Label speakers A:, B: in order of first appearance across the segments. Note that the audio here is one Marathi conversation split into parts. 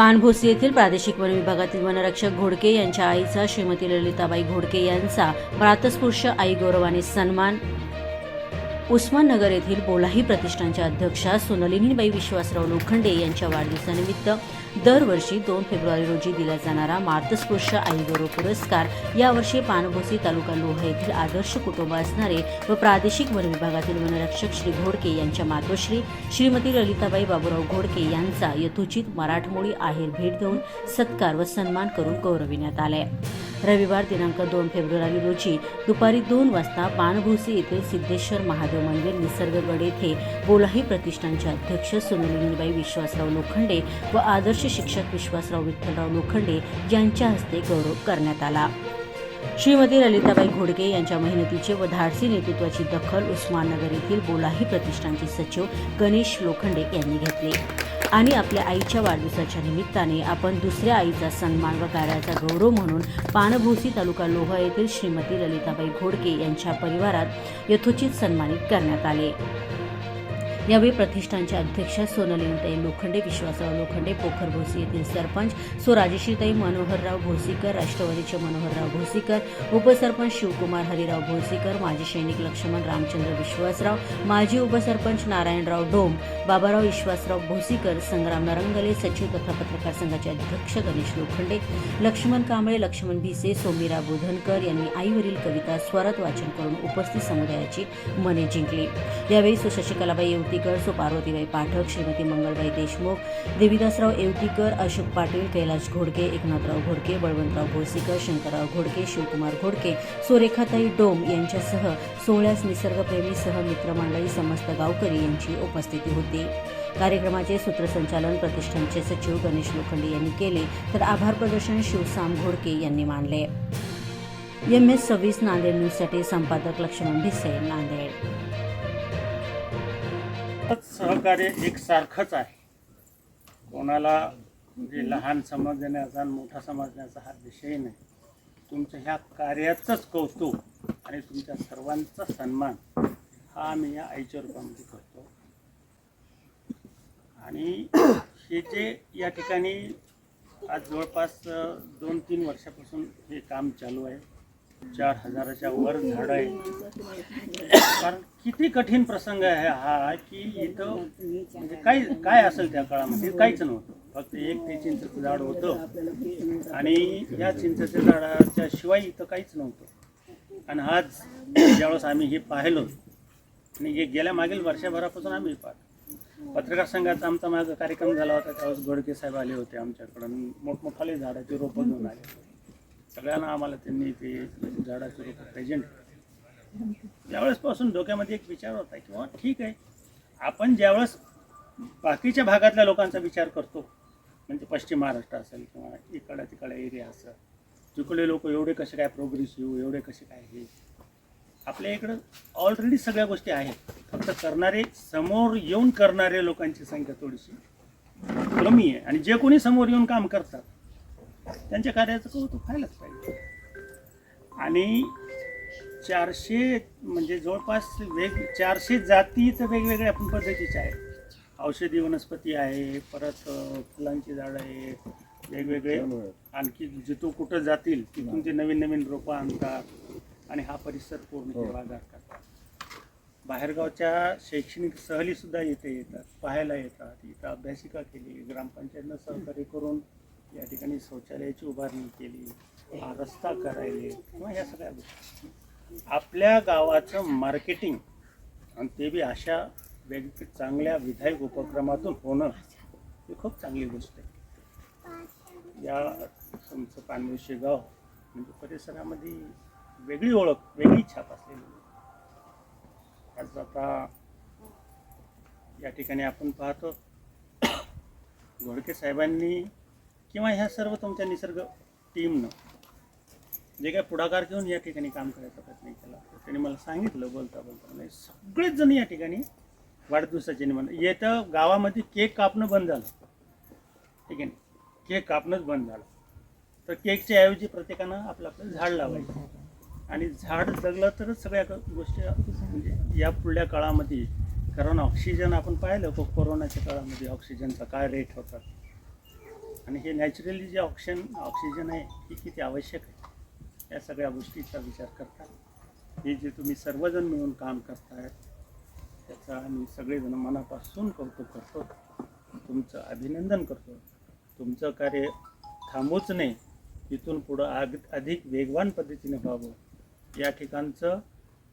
A: पानभोसी येथील प्रादेशिक वन विभागातील वनरक्षक घोडके यांच्या आईचा श्रीमती ललिताबाई घोडके यांचा प्रातस्पुरुष आई गौरवाने सन्मान. उस्माननगर येथील बोलाही प्रतिष्ठानच्या अध्यक्षा सोनलिनीबाई विश्वासराव लोखंडे यांच्या वाढदिवसानिमित्त दरवर्षी दोन फेब्रुवारी रोजी दिला जाणारा मार्तस्पृश्य आई गौरव पुरस्कार यावर्षी पानभोसी तालुका लोहा येथील आदर्श कुटुंब असणारे व प्रादेशिक वन विभागातील वनरक्षक श्री घोडके यांच्या मातोश्री श्रीमती ललिताबाई बाबूराव घोडके यांचा यथोचित मराठमोळी आहेर भेट देऊन सत्कार व सन्मान करून गौरविण्यात आलाय रविवार दिनांक दोन फेब्रुवारी रोजी दुपारी दोन वाजता पानभोसी येथील सिद्धेश्वर महादेव मंदिर निसर्गगड येथे बोलाही प्रतिष्ठानचे अध्यक्ष सोनलिनीबाई विश्वासराव लोखंडे व आदर्श शिक्षक विश्वासराव विठ्ठलराव लोखंडे यांच्या हस्ते गौरव करण्यात आला. श्रीमती ललिताबाई घोडके यांच्या मेहनतीचे व धाडसी नेतृत्वाची दखल उस्माननगर येथील बोलाही प्रतिष्ठानचे सचिव गणेश लोखंडे यांनी घेतली. आणि आपल्या आईच्या वाढदिवसाच्या निमित्ताने आपण दुसऱ्या आईचा सन्मान व कार्याचा गौरव म्हणून पाणभोसी तालुका लोहा येथील श्रीमती ललिताबाई घोडके यांच्या परिवारात यथोचित सन्मानित करण्यात आले. यावेळी प्रतिष्ठानच्या अध्यक्षा सोनलिनीताई लोखंडे विश्वासराव लोखंडे पोखर भोसी येथील सरपंच स्वराजेशीताई मनोहरराव भोसीकर राष्ट्रवादीचे मनोहरराव भोसीकर उपसरपंच शिवकुमार हरिराव भोसीकर माजी सैनिक लक्ष्मण रामचंद्र विश्वासराव माजी उपसरपंच नारायणराव डोम बाबाराव विश्वासराव भोसीकर संग्राम नरंगले सचिव तथा पत्रकार संघाचे अध्यक्ष गणेश लोखंडे लक्ष्मण कांबळे लक्ष्मण भिसे सोमीरा बोधनकर यांनी आईवरील कविता स्वरात वाचन करून उपस्थित समुदायाची मने जिंकली. यावेळी सुशशिकलाबाई शशिकलाबाई येवतीकर सो पार्वतीबाई पाठक श्रीमती मंगलबाई देशमुख देविदासराव येवतीकर अशोक पाटील कैलाश घोडके एकनाथराव घोडके बळवंतराव भोसीकर शंकरराव घोडके शिवकुमार घोडके सुरेखाताई डोम यांच्यासह सोहळ्यास निसर्गप्रेमीसह मित्रमंडळी समस्त गावकरी यांची उपस्थिती होती. कार्यक्रमाचे सूत्रसंचालन प्रतिष्ठानचे सचिव गणेश लोखंडे यांनी केले तर आभार प्रदर्शन शिवसाम घोडके यांनी मानले. एम एस सव्वीस नांदेड न्यूजसाठी संपादक लक्ष्मण भिसे नांदेड.
B: सहकार्य एकसारखंच आहे. कोणाला म्हणजे लहान समजण्याचा आणि मोठा समजण्याचा हा विषय नाही. तुमच्या ह्या कार्याचंच कौतुक आणि तुमच्या सर्वांचा सन्मान हा आम्ही या आईच्या रूपामध्ये करतो. आणि हे जे या ठिकाणी आज जवळपास दोन तीन वर्षापासून हे काम चालू आहे. चार हजाराच्या वर झाडं आहे. कारण किती कठीण प्रसंग आहे हा की इथं म्हणजे काय काय असेल त्या काळामध्ये? काहीच नव्हतं. फक्त एक ते चिंचेचं झाड होतं. आणि या चिंचेच्या झाडाच्या शिवाय इथं काहीच नव्हतं. आणि आज ज्यावेळेस आम्ही हे पाहिलो आणि हे गेल्या मागील वर्षभरापासून आम्ही पाहतो. पत्रकार संघाचा आमचा माझा कार्यक्रम झाला होता. त्यावेळेस गोडके साहेब आले होते आमच्याकडून मोठमोठाले झाडाची रोपं घेऊन आले होते. सगळ्यांना आम्हाला त्यांनी ते म्हणजे झाडाचं रोपं प्रेझेंट त्यावेळेसपासून डोक्यामध्ये एक विचार होता की बाबा ठीक आहे आपण ज्यावेळेस बाकीच्या भागातल्या लोकांचा विचार करतो म्हणजे पश्चिम महाराष्ट्र असेल किंवा इकडं तिकडं एरिया असेल तिकडे लोक एवढे कसे काय प्रोग्रेसिव्ह एवढे कसे काय हे आपल्या इकडं ऑलरेडी सगळ्या गोष्टी आहेत. फक्त करणारे समोर येऊन करणारे लोकांची संख्या थोडीशी कमी आहे. आणि जे कोणी समोर येऊन काम करतात त्यांच्या कार्याचं कौतुक व्हायलाच पाहिजे. आणि चारशे म्हणजे जवळपास वेग चारशे जाती तर वेगवेगळ्या आपण पद्धतीच्या आहेत. औषधी वनस्पती आहे परत फुलांची झाडं आहेत वेगवेगळे आणखी जिथून कुठं जातील तिथून ते नवीन नवीन रोपं आणतात आणि हा परिसर पूर्ण हिरवागार करतात. बाहेरगावच्या शैक्षणिक सहलीसुद्धा इथे येतात पाहायला येतात इथं अभ्यासिका केली ग्रामपंचायतनं सहकार्य करून या ठिकाणी शौचालयाची उभारणी केली रस्ता करायले किंवा ह्या सगळ्या गोष्टी. आपल्या गावाचं मार्केटिंग आणि ते बी अशा वेग चांगल्या विधायक उपक्रमातून होणं ही खूप चांगली गोष्ट आहे. या तुमचं पानवेशी गाव म्हणजे परिसरामध्ये वेगळी ओळख वेगळी छाप असलेली. आज आता या ठिकाणी आपण पाहतो घोडके साहेबांनी किंवा ह्या सर्व तुमच्या निसर्ग टीमनं जे काय पुढाकार घेऊन या ठिकाणी काम करायचा प्रयत्न केला. त्यांनी मला सांगितलं बोलता बोलता. म्हणजे सगळेच जण या ठिकाणी वाढदिवसाचे निमित्त येतं गावामध्ये केक कापणं बंद झालं. ठीक आहे ना? केक कापणंच बंद झालं. तर केकच्या ऐवजी प्रत्येकानं आपलं आपलं झाड लावायचं. आणि झाड जगलं तरच सगळ्या गोष्टी म्हणजे या पुढल्या काळामध्ये कारण ऑक्सिजन आपण पाहिलं को- कोरोनाच्या काळामध्ये ऑक्सिजनचा काय रेट होता? आणि हे नॅचरली जे ऑक्सिजन ऑक्सिजन आहे हे किती आवश्यक आहे? या सगळ्या गोष्टीचा विचार करता. हे जे तुम्ही सर्वजण मिळून काम करतायत त्याचा आम्ही सगळेजण मनापासून कौतुक करतो. तुमचं अभिनंदन करतो. तुमचं कार्य थांबूच नाही इथून पुढं आग अधिक वेगवान पद्धतीने व्हावं. या ठिकाणचं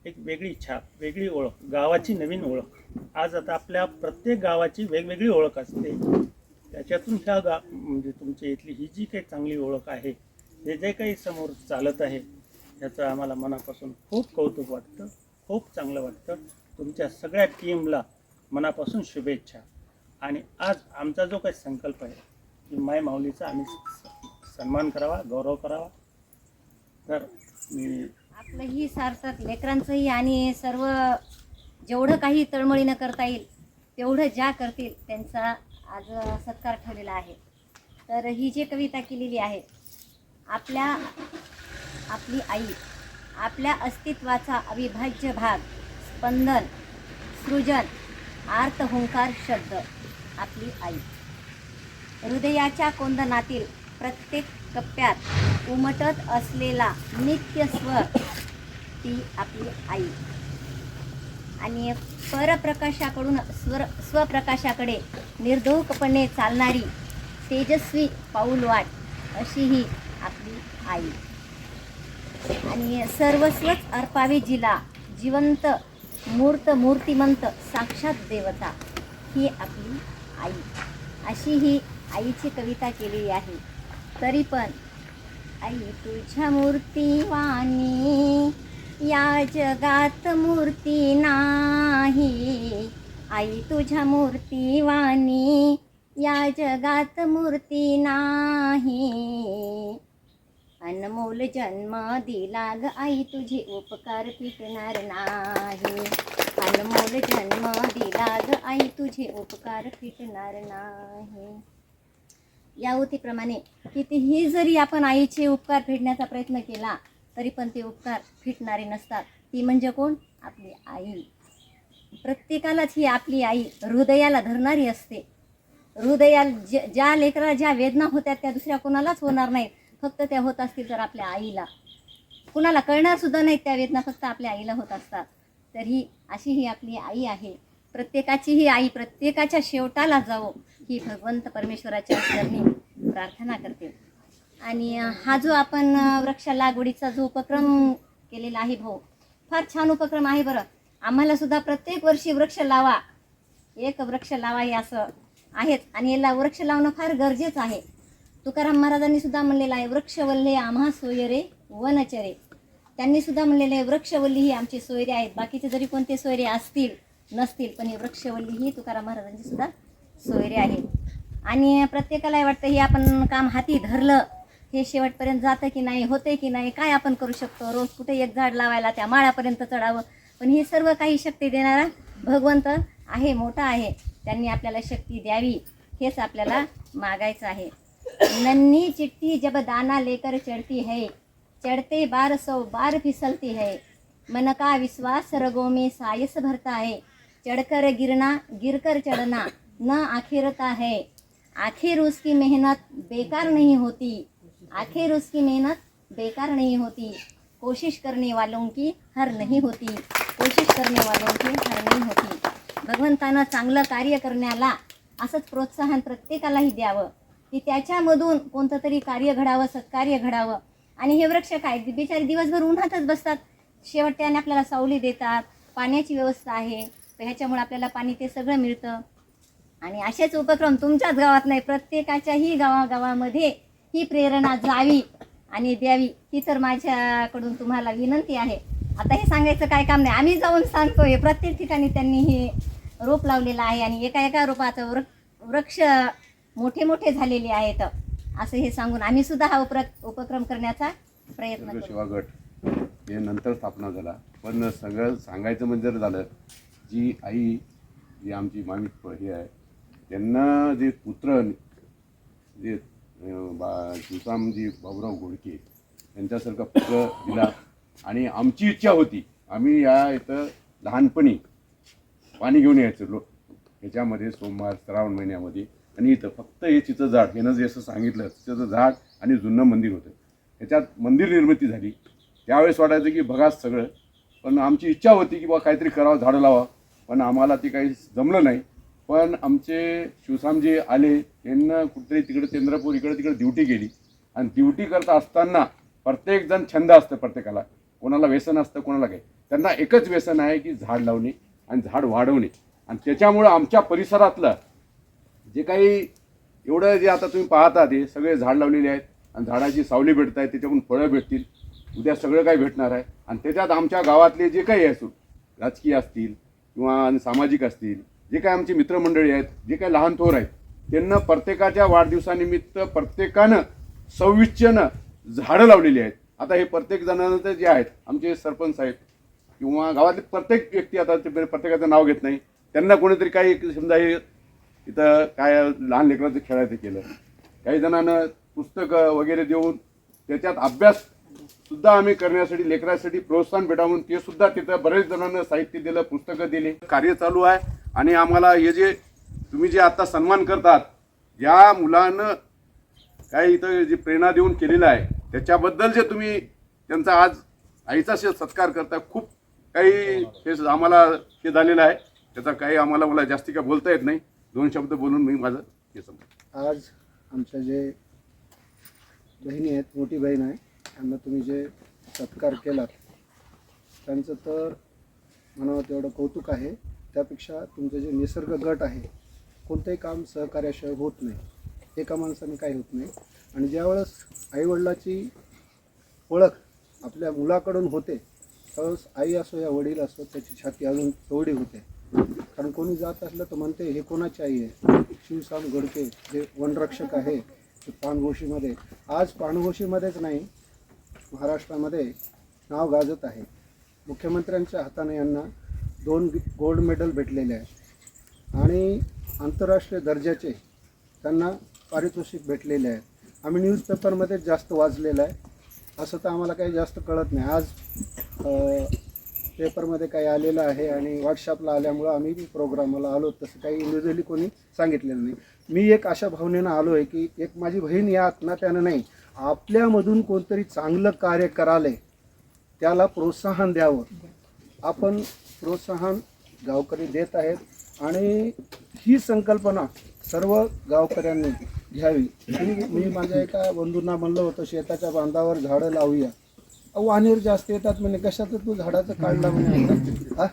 B: एक वेगळी छाप वेगळी ओळख गावाची नवीन ओळख. आज आता आपल्या प्रत्येक गावाची वेगवेगळी ओळख असते. त्याच्यातून ह्या गा म्हणजे तुमच्या इथली ही जी काही चांगली ओळख आहे हे जे काही समोर चालत आहे याचं आम्हाला मनापासून खूप कौतुक वाटतं खूप चांगलं वाटतं. तुमच्या सगळ्या टीमला मनापासून शुभेच्छा. आणि आज आमचा जो काही संकल्प आहे की माय माऊलीचा आम्ही स- सन्मान करावा गौरव करावा. तर मी
C: आपलंही सार्थक लेकरांचंही आणि सर्व जेवढं काही तळमळीनं करता येईल तेवढं ज्या करतील त्यांचा आज सत्कार ठेवलेला आहे. तर ही जी कविता केलेली आहे आपल्या आपली आई आपल्या अस्तित्वाचा अविभाज्य भाग स्पंदन सृजन आर्त हुंकार शब्द आपली आई. हृदयाच्या कोंदनातील प्रत्येक कप्प्यात उमटत असलेला नित्य स्वर ती आपली आई. आणि परप्रकाशाकडून स्वर स्वप्रकाशाकडे निर्धोकपणे चालणारी तेजस्वी पाऊलवाट अशी ही आपली आई. आणि सर्वस्वच अर्पावे जिला जिवंत मूर्त मूर्तिमंत साक्षात देवता ही आपली आई. अशी ही आईची कविता केलेली आहे. तरी पण आई तुझ्या मूर्तीवाणी या जगात मूर्ती नाही. आई तुझ्या मूर्तीवाणी या जगात मूर्ती नाही. अनमोल जन्म दिला ग आई तुझे उपकार फिटणार नाही. अनमोल जन्म दिला ग आई तुझे उपकार फिटणार नाही. या उतीप्रमाणे कितीही जरी आपण आईचे उपकार फेडण्याचा प्रयत्न केला तरी पण ते उपकार फिटणारे नसतात. ती म्हणजे कोण? आपली आई. प्रत्येकालाच ही आपली आई हृदयाला धरणारी असते. हृदयाला ज ज्या लेकराला ज्या वेदना होत्या त्या दुसऱ्या कोणालाच होणार नाहीत. फक्त त्या होत असतील तर आपल्या आईला. कुणाला कळणार सुद्धा नाहीत त्या वेदना फक्त आपल्या आईला होत असतात. तर ही अशी ही आपली आई आहे. प्रत्येकाची ही आई प्रत्येकाच्या शेवटाला जावो ही भगवंत परमेश्वराच्या चरणी प्रार्थना करते. आणि हा जो आपण वृक्ष लागवडीचा जो उपक्रम केलेला आहे भाऊ फार छान उपक्रम आहे बरं. आम्हाला सुद्धा प्रत्येक वर्षी वृक्ष लावा. एक वृक्ष लावा हे असं आहेच आणि याला वृक्ष लावणं फार गरजेचं आहे. तुकाराम महाराजांनी सुद्धा म्हणलेलं आहे वृक्षवल्ले आम्हा सोयरे वनचरे त्यांनी सुद्धा म्हणलेलं आहे वृक्षवल्ली ही आमची सोयरे आहेत. बाकीचे जरी कोणते सोयरे असतील नसतील पण ही वृक्षवल्ली ही तुकाराम महाराजांची सुद्धा सोयरे आहेत आणि प्रत्येकाला वाटतं हे आपण काम हाती धरलं हे शेवटपर्यंत जातं की नाही होते की नाही काय आपण करू शकतो? रोज कुठे एक झाड लावायला त्या माळापर्यंत चढावं. पण ही सर्व काही शक्ती देणारा भगवंत आहे मोठा आहे. त्यांनी आपल्याला शक्ती द्यावी हेच आपल्याला मागायचं आहे. नन्ही चिठ्ठी जब दाना लेकर चढ़ती है चढ़ते बार सौ बार फिसलती है. मन का विश्वास रगो में सायस भरता है. चढ़कर गिरना गिरकर चढ़ना न आखिरता है. आखिर उसकी मेहनत बेकार नहीं होती. आखिर उसकी मेहनत बेकार नहीं होती। कोशिश करने वालों की हर नहीं होती। कोशिश करने वालों की हर नहीं होती। भगवंतानं चांगलं कार्य करण्याला असंच प्रोत्साहन प्रत्येकालाही द्यावं. की त्याच्यामधून कोणतं तरी कार्य घडावं सत्कार्य घडावं. आणि हे वृक्ष काय? बिचारे दिवसभर उन्हातच बसतात. शेवट्याने आपल्याला सावली देतात. पाण्याची व्यवस्था आहे. तर ह्याच्यामुळे आपल्याला पाणी ते सगळं मिळतं. आणि असेच उपक्रम तुमच्याच गावात नाही प्रत्येकाच्याही गावागावामध्ये ही प्रेरणा जावी आणि द्यावी ही तर माझ्याकडून तुम्हाला विनंती आहे. आता हे सांगायचं काय काम नाही. आम्ही जाऊन सांगतोय. प्रत्येक ठिकाणी त्यांनी हे रोप लावलेलं आहे आणि एका एका रोपाचं वृ वृक्ष मोठे मोठे झालेले आहेत. असं हे सांगून आम्ही सुद्धा हा उपर उपक्रम करण्याचा प्रयत्न
D: सगळं
C: करू.
D: सेवा गट हे नंतर स्थापना झाला. पण सगळं सांगायचं म्हणजे जर झालं जी आई जी आमची मामी हे आहे त्यांना जे पुत्र जे बा तुकामजी बाबुराव घोडके यांच्यासारखा पुत्र दिला. आणि आमची इच्छा होती आम्ही या इथं लहानपणी पाणी घेऊन यायचं. लो ह्याच्यामध्ये सोमवार श्रावण महिन्यामध्ये. आणि इथं फक्त हे चिचं झाड यानं जे असं सांगितलं तिचं झाड आणि जुनं मंदिर होतं. ह्याच्यात मंदिर निर्मिती झाली. त्यावेळेस वाटायचं की बघाच सगळं. पण आमची इच्छा होती की बा काहीतरी करावं झाडं लावा पण आम्हाला ते काही जमलं नाही. पण आमचे शिवसामजी आले. त्यांना कुठेतरी तिकडे चंद्रपूर इकडे तिकडे ड्युटी गेली. आणि ड्युटी करत असताना प्रत्येकजण छंद असतं प्रत्येकाला. कोणाला व्यसन असतं कोणाला काही. त्यांना एकच व्यसन आहे की झाड लावणे आणि झाड वाढवणे. आणि त्याच्यामुळं आमच्या परिसरातलं जे काही एवढं जे आता तुम्ही पाहता ते सगळे झाड लावलेले आहेत आणि झाडाची सावली भेटत आहे त्याच्याकडून फळं भेटतील. उद्या सगळं काही भेटणार आहे. आणि त्याच्यात आमच्या गावातले जे काही असो राजकीय असतील किंवा सामाजिक असतील जे काही आमची मित्रमंडळी आहेत जे काही लहान थोर आहेत त्यांना प्रत्येकाच्या वाढदिवसानिमित्त प्रत्येकानं सव्वीसच्यानं झाडं लावलेली आहेत. आता हे प्रत्येक जणांचं जे आहेत आमचे सरपंच आहेत किंवा गावातले प्रत्येक व्यक्ती आता ते प्रत्येकाचं नाव घेत नाही. त्यांना कोणीतरी काही समजा हे इथं काय लहान लेकराचं खेळायचं केलं. काही जणांना पुस्तकं वगैरे देऊन त्याच्यात अभ्यास सुद्धा आम्ही करण्यासाठी लेकरासाठी प्रोत्साहन भेटावून ते सुद्धा तिथं बरेच जणांना साहित्य दिलं पुस्तकं दिली. कार्य चालू आहे आणि आम्हाला हे जे तुम्ही जे आता सन्मान करतात या मुलानं काय इथं जे प्रेरणा देऊन केलेलं आहे त्याच्याबद्दल जे तुम्ही त्यांचा आज आईचा शे सत्कार करता खूप काही हे आम्हाला हे झालेलं आहे. त्याचा काही आम्हाला मला जास्ती काय बोलता येत नाही. दोन शब्द बोलून मी माझं हे समजा
E: आज आमच्या जे बहिणी आहेत मोठी बहीण आहे त्यांना तुम्ही जे सत्कार केलात त्यांचं तर म्हणावं तेवढं कौतुक आहे. त्यापेक्षा तुमचं जे निसर्ग गट आहे कोणतंही काम सहकार्याशिवाय होत नाही. एका माणसाने काही होत नाही. आणि ज्यावेळेस आईवडिलाची ओळख आपल्या मुलाकडून होते त्यावेळेस आई असो या वडील असो त्याची छाती अजून तेवढी होते. कारण कोणी जात असलं तर म्हणते हे कोणाची आई आहे? शिवसाम गडके जे वनरक्षक आहे ते पाणघोशीमध्ये आज पाणघोशीमध्येच नाही महाराष्ट्रामध्ये नाव गाजत आहे. मुख्यमंत्र्यांच्या हाताने यांना दोन गोल्ड मेडल भेटलेले आहे आणि आंतरराष्ट्रीय दर्जाचे त्यांना पारितोषिक भेटलेले आहेत. आम्ही न्यूजपेपरमध्ये जास्त वाचलेलं आहे. असं तर आम्हाला काही जास्त कळत नाही. आज पेपरमध्ये काही आलेलं आहे आणि व्हॉट्सअपला आल्यामुळं आम्ही प्रोग्रामाला आलो. तसं काही इंडिव्हिज्युअली कोणी सांगितलेलं नाही. मी एक अशा भावनेनं आलो आहे की एक माझी बहीण या नात्यानं नाही आपल्यामधून कोणतरी चांगलं कार्य कराले त्याला प्रोत्साहन द्यावं. आपण प्रोत्साहन गावकरी देत आहेत आणि ही संकल्पना सर्व गावकऱ्यांनी घ्यावी. मी मी माझ्या एका बंधूंना म्हणलं होतं शेताच्या बांधावर झाडं लावूया. अहो वानेर जास्त येतात म्हणे कशाचं तू झाडाचं काढला म्हणे हा?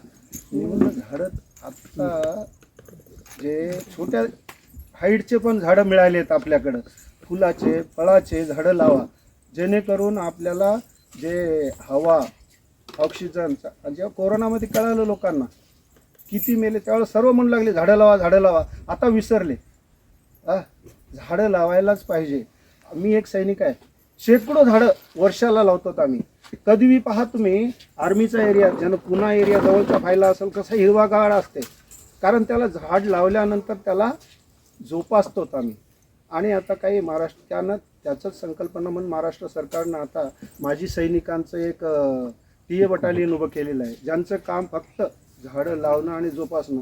E: मी म्हणलं झाडं आत्ता जे छोट्या हाईटचे पण झाडं मिळाले आहेत आपल्याकडं. फुलाचे फळाचे झाडं लावा. जेणेकरून आपल्याला जे हवा ऑक्सिजनचा जेव्हा कोरोनामध्ये कळालं लोकांना किती मेले त्यावेळेस सर्व म्हणू लागले झाडं लावा झाडं लावा. आता विसरले. आ झाडं लावायलाच पाहिजे. मी एक सैनिक आहे. शेकडो झाडं वर्षाला लावतो आम्ही. कधी पहा तुम्ही आर्मीचा एरिया ज्यानं पुन्हा एरिया जवळचा पाहिला असेल कसा हिरवागाळ असते. कारण त्याला झाड लावल्यानंतर त्याला जोपासतो आम्ही. आणि आता काही महाराष्ट्र त्यानं त्याचंच संकल्पना म्हणून महाराष्ट्र सरकारनं आता माजी सैनिकांचं एक टी ए बटालियन उभं केलेलं आहे. ज्यांचं काम फक्त झाडं लावणं आणि जोपासणं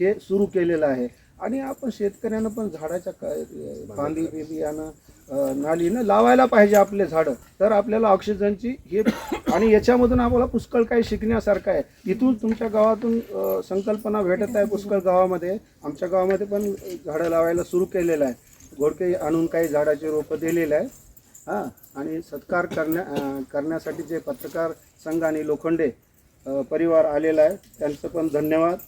E: हे सुरू केलेलं आहे. आणि आपण शेतकऱ्यांना पण झाडाच्या क- फांदी बिबियानं नालीनं लावायला पाहिजे आपले झाडं. तर आपल्याला ऑक्सिजनची हे आणि याच्यामधून आपल्याला पुष्कळ काही शिकण्यासारखं आहे. इथून तुमच्या गावातून संकल्पना भेटत आहे पुष्कळ गावामध्ये. आमच्या गावामध्ये पण झाडं लावायला सुरू केलेलं आहे. गोडके आणून काही झाडाचे रोपं दिलेलं आहे. हां आणि सत्कार करण्या करण्यासाठी जे पत्रकार संघ आणि लोखंडे परिवार आलेला आहे. त्यांचं पण धन्यवाद.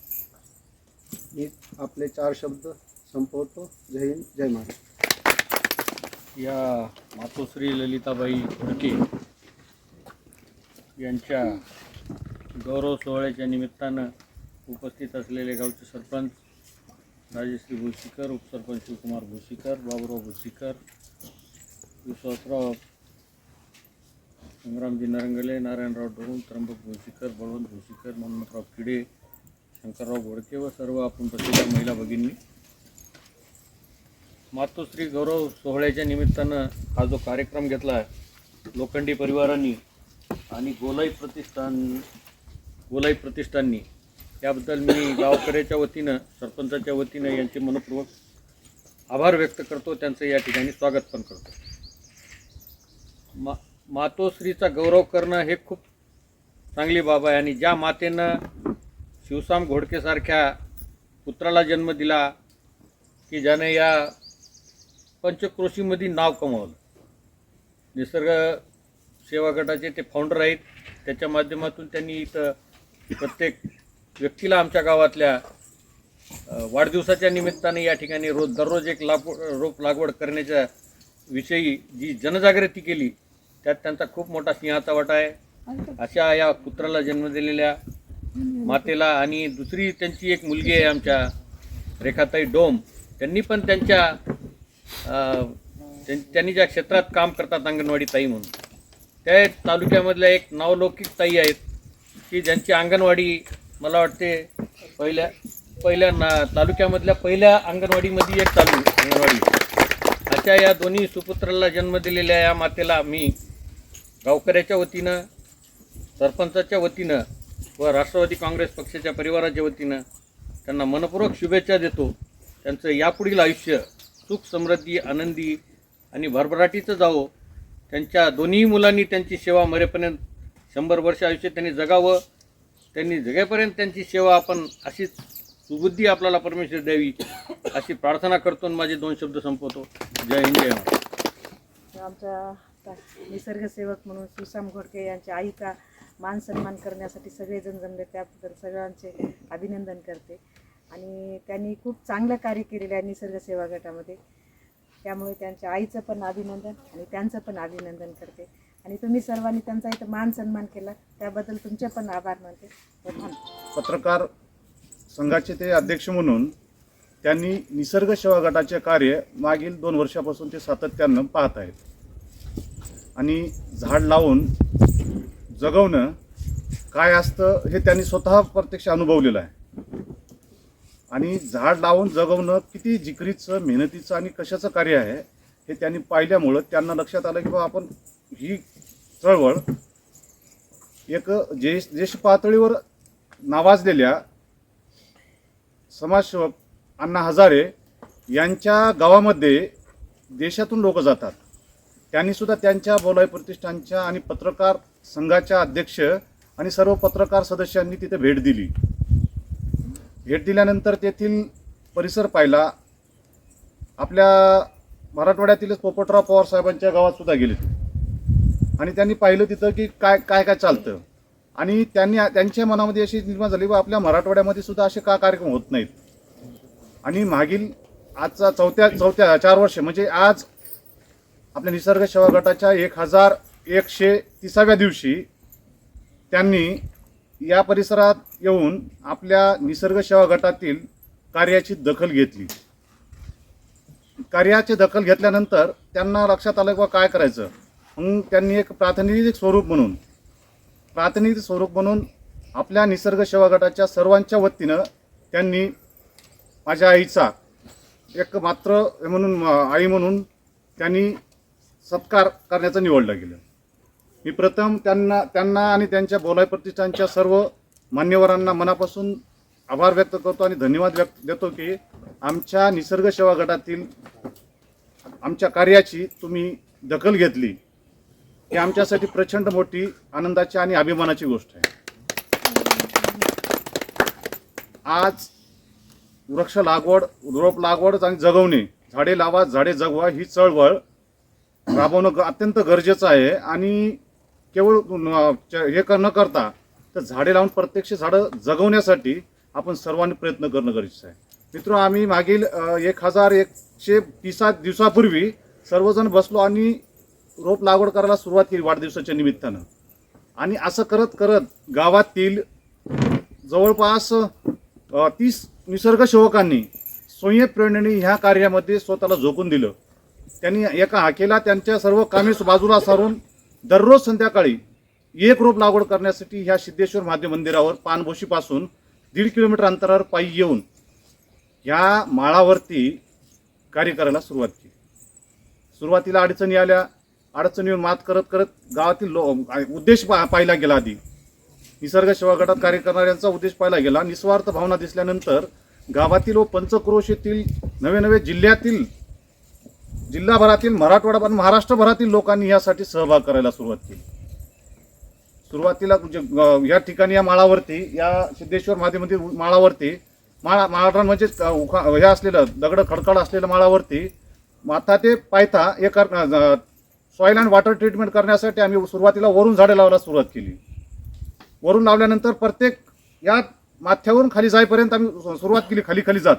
E: मी आपले चार शब्द संपवतो. जय हिंद जय महाराज
B: या मातोश्री ललिताबाई फडके यांच्या गौरव सोहळ्याच्या निमित्तानं उपस्थित असलेले गावचे सरपंच राजश्री भोसीकर उपसरपंच शिवकुमार भोसीकर बाबुराव भोसीकर विश्वासराव संग्रामजी नरंगले नारायणराव ढोरून त्र्यंबक भोशीकर बळवंत भोशीकर मोहम्मदराव किडे शंकरराव घोडके व सर्व आपण प्रसिद्ध महिला भगिनी. मातोश्री गौरव सोहळ्याच्या निमित्तानं हा जो कार्यक्रम घेतला आहे लोखंडी परिवारांनी आणि गोलाई प्रतिष्ठान गोलाई प्रतिष्ठाननी याबद्दल मी गावकऱ्याच्या वतीनं सरपंचाच्या वतीनं यांचे मनपूर्वक
F: आभार व्यक्त करतो. त्यांचं या ठिकाणी स्वागत पण करतो. मा मातोश्रीचा गौरव करणं हे खूप चांगली बाब आहे. आणि ज्या मातेनं शिवसाम घोडकेसारख्या पुत्राला जन्म दिला की ज्याने या पंचक्रोशीमध्ये नाव कमवलं. निसर्ग सेवा गटाचे ते फाउंडर आहेत. त्याच्या माध्यमातून त्यांनी इथं प्रत्येक व्यक्तीला आमच्या गावातल्या वाढदिवसाच्या निमित्ताने या ठिकाणी रोज दररोज एक लाप रोप लागवड करण्याच्या विषयी जी जनजागृती केली त्यात त्यांचा खूप मोठा सिंहाचा वाटा आहे. अशा या पुत्राला जन्म दिलेल्या मातेला आणि दुसरी त्यांची एक मुलगी आहे आमच्या रेखाताई डोम. त्यांनी पण त्यांच्या त्यां- त्यांनी ज्या क्षेत्रात काम करतात अंगणवाडी ताई म्हणून त्या तालुक्यामधल्या एक नावलौकिक ताई आहेत की ज्यांची अंगणवाडी मला वाटते पहिल्या पहिल्या ना तालुक्यामधल्या पहिल्या अंगणवाडीमध्ये एक चालू अंगणवाडी. अशा या दोन्ही सुपुत्राला जन्म दिलेल्या या मातेला मी गावकऱ्याच्या वतीनं सरपंचाच्या वतीनं व राष्ट्रवादी काँग्रेस पक्षाच्या परिवाराच्या वतीनं त्यांना मनपूर्वक शुभेच्छा देतो. त्यांचं यापुढील आयुष्य सुख समृद्धी आनंदी आणि भरभराटीचं जावो. त्यांच्या दोन्ही मुलांनी त्यांची सेवा मरेपर्यंत शंभर वर्ष आयुष्य त्यांनी जगावं. त्यांनी जगेपर्यंत त्यांची सेवा आपण अशीच सुबुद्धी आपल्याला परमेश्वर द्यावी अशी प्रार्थना करतो आणि माझे दोन शब्द संपवतो. जय हिंद जय
G: आमच्या असता निसर्गसेवक म्हणून सुसाम घोडके यांच्या आईचा मान सन्मान करण्यासाठी सगळेजण जमले. त्याबद्दल सगळ्यांचे अभिनंदन करते. आणि त्यांनी खूप चांगलं कार्य केलेलं आहे निसर्ग सेवा गटामध्ये. त्यामुळे त्यांच्या आईचं पण अभिनंदन आणि त्यांचं पण अभिनंदन करते. आणि तुम्ही सर्वांनी त्यांचा इथं मान सन्मान केला. त्याबद्दल तुमचे पण आभार मानते. हो,
H: पत्रकार संघाचे ते अध्यक्ष म्हणून त्यांनी निसर्ग सेवा गटाचे कार्य मागील दोन वर्षापासून ते सातत्यानं पाहत आहेत. आणि झाड लावून जगवणं काय असतं हे त्यांनी स्वतः प्रत्यक्ष अनुभवलेलं आहे. आणि झाड लावून जगवणं किती जिकरीचं मेहनतीचं आणि कशाचं कार्य आहे हे त्यांनी पाहिल्यामुळं त्यांना लक्षात आलं की बाबा आपण ही चळवळ एक जे देश पातळीवर नावाजलेल्या समाजसेवक अण्णा हजारे यांच्या गावामध्ये देशातून लोक जातात. त्यांनी सुद्धा त्यांच्या बोलाई प्रतिष्ठानच्या आणि पत्रकार संघाच्या अध्यक्ष आणि सर्व पत्रकार सदस्यांनी तिथे भेट दिली. भेट दिल्यानंतर तेथील परिसर पाहिला. आपल्या मराठवाड्यातीलच पोपटराव पवार साहेबांच्या गावात सुद्धा गेले आणि त्यांनी पाहिलं तिथं की काय काय काय चालतं. आणि त्यांनी त्यांच्या मनामध्ये अशी निर्माण झाली व आपल्या मराठवाड्यामध्ये सुद्धा असे का कार्यक्रम होत नाहीत? आणि मागील आजचा चौथ्या चौथ्या चार वर्ष म्हणजे आज आपल्या निसर्ग सेवा गटाच्या एक हजार एकशे तिसाव्या दिवशी त्यांनी या परिसरात येऊन आपल्या निसर्ग सेवा गटातील कार्याची दखल घेतली. कार्याची दखल घेतल्यानंतर त्यांना लक्षात आलं की बा काय करायचं? मग त्यांनी एक प्रातिनिधिक स्वरूप म्हणून प्रातिनिधिक स्वरूप म्हणून आपल्या निसर्ग सेवा गटाच्या सर्वांच्या वतीनं त्यांनी माझ्या आईचा एक मात्र म्हणून आई म्हणून त्यांनी सत्कार करण्याचं निवडलं गेलं. मी प्रथम त्यांना त्यांना आणि त्यांच्या बोलाय प्रतिष्ठानच्या सर्व मान्यवरांना मनापासून आभार व्यक्त करतो आणि धन्यवाद व्यक्त देतो की आमच्या निसर्ग सेवा गटातील आमच्या कार्याची तुम्ही दखल घेतली. ही आमच्यासाठी प्रचंड मोठी आनंदाची आणि अभिमानाची गोष्ट आहे. आज वृक्ष लागवड रोप लागवड आणि जगवणे झाडे लावा झाडे जगवा ही चळवळ राबवणं अत्यंत गरजेचं आहे. आणि केवळ च- हे कर- न करता तर झाडे लावून प्रत्यक्ष झाडं जगवण्यासाठी आपण सर्वांनी प्रयत्न करणं गरजेचं आहे. मित्र आम्ही मागील एक हजार एकशे तीसा दिवसापूर्वी सर्वजण बसलो आणि रोप लागवड करायला सुरुवात केली वाढदिवसाच्या निमित्तानं. आणि असं करत करत गावातील जवळपास तीस निसर्ग सेवकांनी स्वयं प्रेरणेने ह्या कार्यामध्ये स्वतःला झोकून दिलं. त्यांनी एका हाकेला त्यांच्या सर्व कामे बाजूला सारून दररोज संध्याकाळी एक रोप लागवड करण्यासाठी ह्या सिद्धेश्वर महादेव मंदिरावर पानभोशीपासून दीड किलोमीटर अंतरावर पायी येऊन ह्या माळावरती कार्य करायला सुरुवात केली. सुरुवातीला अडचणी आल्या. अडचणीवर मात करत करत गावातील लो उद्देश पा पाहिला गेला आधी. निसर्ग सेवा गटात कार्य करणाऱ्यांचा उद्देश पाहिला गेला. निस्वार्थ भावना दिसल्यानंतर गावातील व पंचक्रोशीतील नवे नवे जिल्ह्यातील जिल्हाभरातील मराठवाडा पण महाराष्ट्रभरातील लोकांनी यासाठी सहभाग करायला सुरुवात केली. सुरुवातीला म्हणजे या ठिकाणी या माळावरती या सिद्धेश्वर महादेव माळावरती माळा माळरान म्हणजे उखा हे असलेलं दगड खडखड असलेलं माळावरती माथा ते पायथा एका सॉईल अँड वॉटर ट्रीटमेंट करण्यासाठी आम्ही सुरुवातीला वरून झाडे लावायला सुरुवात केली. वरून लावल्यानंतर प्रत्येक या माथ्यावरून खाली जाईपर्यंत आम्ही सुरुवात केली खाली खाली जात.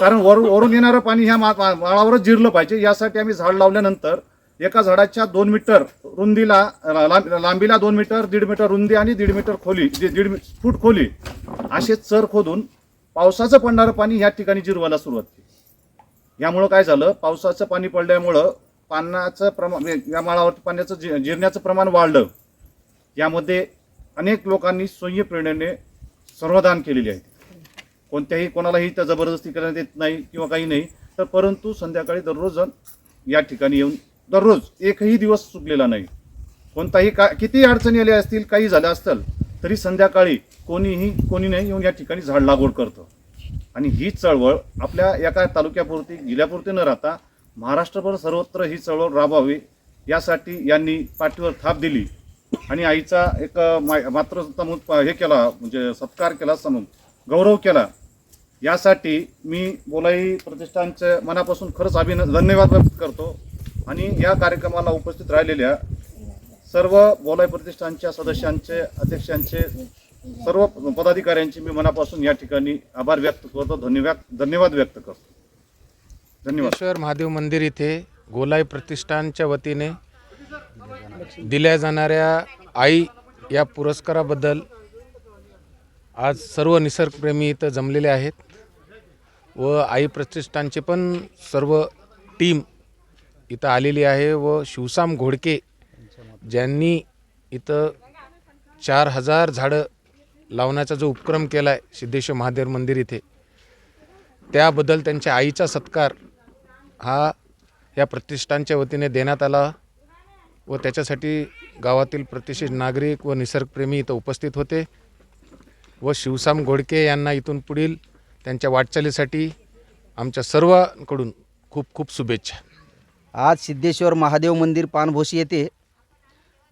H: कारण वरून वरून येणारं पाणी ह्या मा माळावरच जिरलं पाहिजे. यासाठी आम्ही झाड लावल्यानंतर एका झाडाच्या दोन मीटर रुंदीला लांब- लांबीला दोन मीटर दीड मीटर रुंदी आणि दीड मीटर खोली जे दीड मी- फूट खोली असे चर खोदून पावसाचं पडणारं पाणी ह्या ठिकाणी जिरवायला सुरुवात केली. यामुळं काय झालं? पावसाचं पाणी पडल्यामुळं पाण्याचं प्रमाण म्हणजे या माळावरती पाण्याचं जि- जिरण्याचं प्रमाण वाढलं. यामध्ये अनेक लोकांनी स्वयं प्रेरणेने सर्वदान केलेले आहे. कोणत्याही कोणालाही त्या जबरदस्ती करण्यात येत नाही किंवा काही नाही तर परंतु संध्याकाळी दररोज या ठिकाणी येऊन दररोज एकही दिवस चुकलेला नाही. कोणताही का कितीही अडचणी आल्या असतील काही झाल्या असतील तरी संध्याकाळी कोणीही कोणी नाही येऊन या ठिकाणी झाड लागवड करतं. आणि ही चळवळ आपल्या एका तालुक्यापुरती जिल्ह्यापुरती न राहता महाराष्ट्रभर सर्वत्र ही चळवळ राबवावी यासाठी यांनी पाठीवर थाप दिली. आणि आईचा एक मा- मात्र हे केला म्हणजे सत्कार केला समून गौरव केला. यासाठी मी बोलाई प्रतिष्ठानचं मनापासून खरंच अभिन धन्यवाद व्यक्त करतो. आणि या कार्यक्रमाला उपस्थित राहिलेल्या सर्व बोलाई प्रतिष्ठानच्या सदस्यांचे अध्यक्षांचे सर्व पदाधिकाऱ्यांचे मी मनापासून या ठिकाणी आभार व्यक्त करतो. धन्यवाद धन्यवाद व्यक्त करतो. धन्यवाद.
I: महादेव मंदिर इथे गोलाई प्रतिष्ठानच्या वतीने दिल्या जाणाऱ्या आई या पुरस्काराबद्दल आज सर्व निसर्गप्रेमी इथं जमलेले आहेत. व आई प्रतिष्ठानचे पण सर्व टीम इथं आलेली आहे व शिवसाम घोडके ज्यांनी इथं चार हजार झाडं लावण्याचा जो उपक्रम केला आहे सिद्धेश्वर महादेव मंदिर इथे त्याबद्दल त्यांच्या आईचा सत्कार हा या प्रतिष्ठानच्या वतीने देण्यात आला व त्याच्यासाठी गावातील प्रतिष्ठित नागरिक व निसर्गप्रेमी इथं उपस्थित होते व शिवसाम घोडके यांना इथून पुढील त्यांच्या वाटचालीसाठी आमच्या सर्वांकडून खूप खूप शुभेच्छा.
J: आज सिद्धेश्वर महादेव मंदिर पानभोशी येथे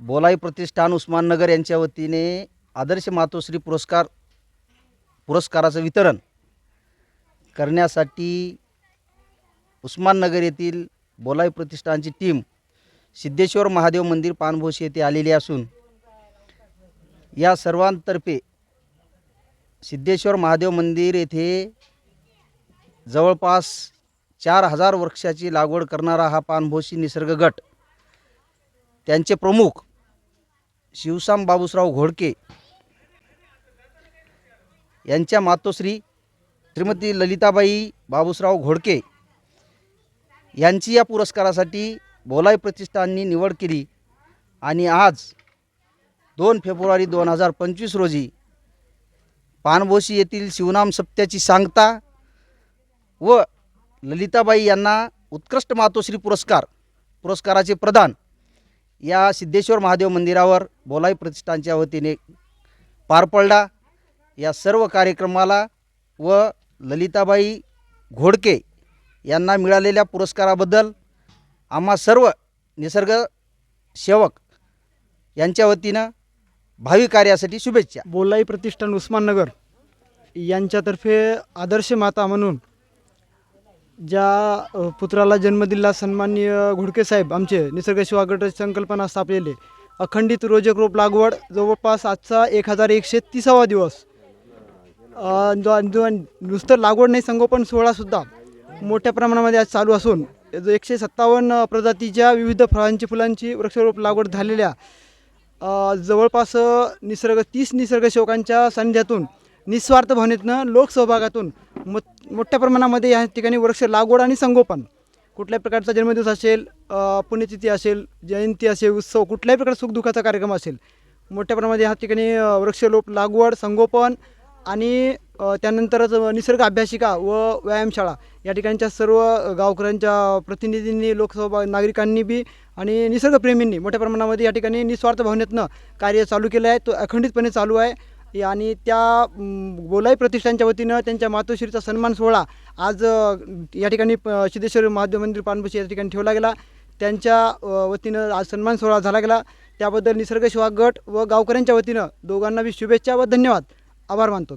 J: बोलाई प्रतिष्ठान उस्माननगर यांच्या वतीने आदर्श मातोश्री पुरस्कार पुरस्काराचं वितरण करण्यासाठी उस्माननगर येथील बोलाई प्रतिष्ठानची टीम सिद्धेश्वर महादेव मंदिर पानभोशी येथे आलेली असून या सर्वांतर्फे सिद्धेश्वर महादेव मंदिर येथे जवळपास चार हजार वृक्षाची लागवड करणारा हा पानभोशी निसर्ग गट. त्यांचे प्रमुख शिवसाम बाबूसराव घोडके यांच्या मातोश्री श्रीमती ललिताबाई बाबूसराव घोडके यांची या पुरस्कारासाठी बोलाई प्रतिष्ठाननी निवड केली आणि आज दोन फेब्रुवारी दोन हजार पंचवीस रोजी पानभोशी येथील शिवनाम सप्त्याची सांगता व ललिताबाई यांना उत्कृष्ट मातोश्री पुरस्कार पुरस्काराचे प्रदान या सिद्धेश्वर महादेव मंदिरावर बोलाई प्रतिष्ठानच्या वतीने पार पडला. या सर्व कार्यक्रमाला व ललिताबाई घोडके यांना मिळालेल्या पुरस्काराबद्दल आम्हा सर्व निसर्ग सेवक यांच्या वतीनं भावी कार्यासाठी शुभेच्छा.
K: बोलाई प्रतिष्ठान उस्माननगर यांच्यातर्फे आदर्श माता म्हणून ज्या पुत्राला जन्म दिला सन्माननीय घुडके साहेब आमचे निसर्ग सेवा संकल्पना स्थापलेले अखंडित रोजक रोप लागवड जवळपास आजचा एक हजार एकशे तिसावा दिवस नुसतं लागवड नाही संगोपन सोहळासुद्धा मोठ्या प्रमाणामध्ये आज चालू असून एकशे सत्तावन्न प्रजातीच्या विविध फळांची फुलांची वृक्षारोप लागवड झालेल्या जवळपास निसर्ग तीस निसर्ग सेवकांच्या सानिध्यातून निस्वार्थ भावनेतनं लोकसहभागातून मो मोठ्या प्रमाणामध्ये या ठिकाणी वृक्ष लागवड आणि संगोपन. कुठल्याही प्रकारचा जन्मदिवस असेल पुण्यतिथी असेल जयंती असेल उत्सव कुठल्याही प्रकारचा सुखदुःखाचा कार्यक्रम असेल मोठ्या प्रमाणामध्ये या ठिकाणी वृक्षलोप लागवड संगोपन आणि त्यानंतरच निसर्ग अभ्यासिका व व्यायामशाळा या ठिकाणच्या सर्व गावकऱ्यांच्या प्रतिनिधींनी लोकसभा नागरिकांनी बी आणि निसर्गप्रेमींनी मोठ्या प्रमाणामध्ये या ठिकाणी निस्वार्थ भावनेतनं कार्य चालू केलं आहे. तो अखंडितपणे चालू आहे. आणि त्या बोलाई गोलाई प्रतिष्ठानच्या वतीनं त्यांच्या मातोश्रीचा सन्मान सोहळा आज या ठिकाणी प- सिद्धेश्वर महादेव मंदिर पानबुशी या ठिकाणी ठेवला गेला. त्यांच्या वतीनं आज सन्मान सोहळा झाला गेला. त्याबद्दल निसर्ग शिवागट गट व गावकऱ्यांच्या वतीनं दोघांना बी शुभेच्छा व धन्यवाद. आभार मानतो.